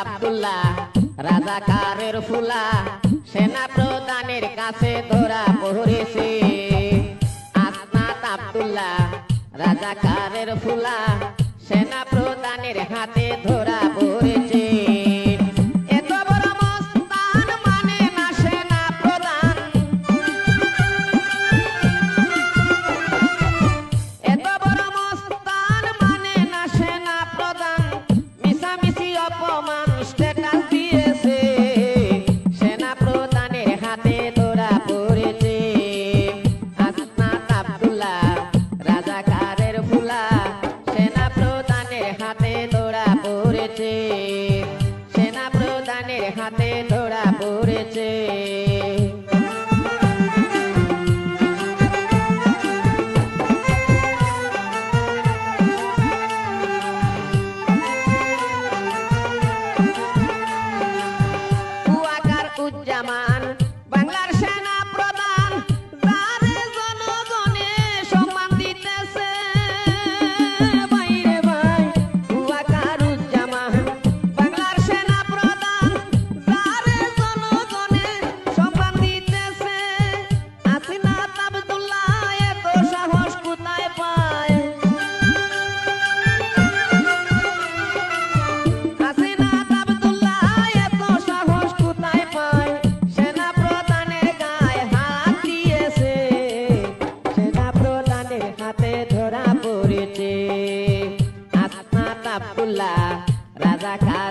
আবদুল্লাহ, রাজাকারের ফুলা সেনা প্রধানের কাছে ধরা পড়েছে। আসনাত আবদুল্লাহ, রাজাকারের ফুলা সেনা প্রধানের হাতে ধরা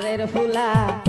galera pular.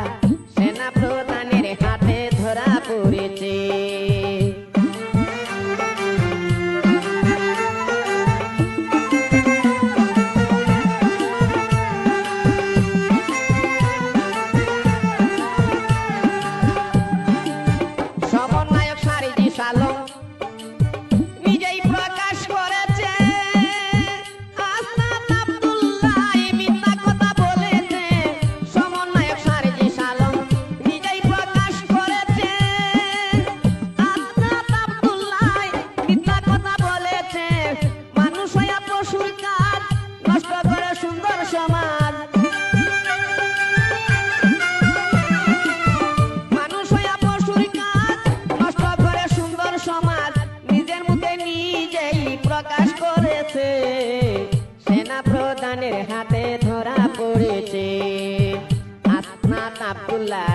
ফুলা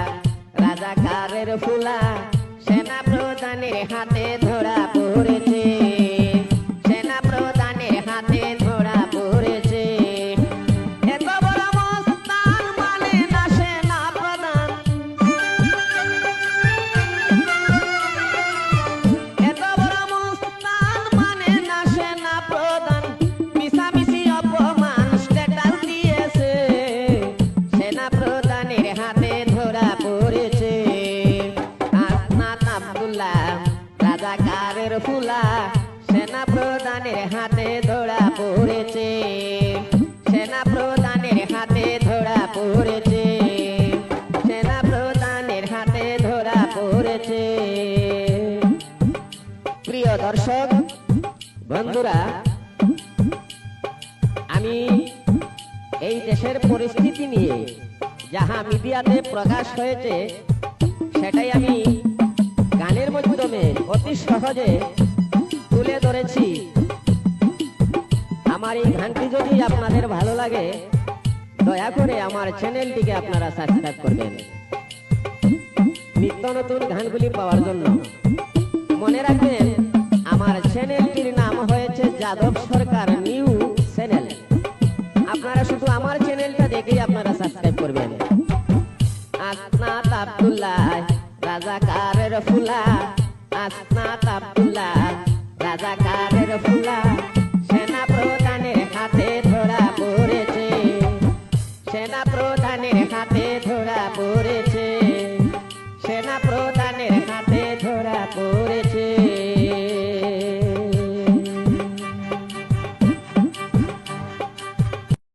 রাজাকারের ফুলা সেনা প্রধানের হাতে ধরা পড়ে পড়েছে। সেনা প্রধানের হাতে ধরা পড়েছে। সেনা প্রধানের হাতে ধরা পড়েছে। প্রিয় দর্শক, বন্ধুরা, আমি এই দেশের পরিস্থিতি নিয়ে যাহা মিডিয়াতে প্রকাশ হয়েছে, সেটাই আমি গানের মাধ্যমে অতি সহজে তুলে ধরেছি। আমার এই গানটি যদি আপনাদের ভালো লাগে, দয়া করে আমার চ্যানেলটিকে আপনারা সাবস্ক্রাইব করবেন। নিত্য নতুন গানগুলি পাওয়ার জন্য মনে রাখবেন, আমার চ্যানেলটির নাম হয়েছে যাদব সরকার নিউ চ্যানেল। আপনারা শুধু আমার চ্যানেলটা দেখেই আপনারা সাবস্ক্রাইব করবেন। আসনাত আব্দুল্লাহ, রাজাকারের ফুলা। আসনাত আব্দুল্লাহ, রাজাকারের ফুলা। প্রধানের হাতে ধরা পড়েছে। সেনা প্রধানের হাতে ধরা পড়েছে।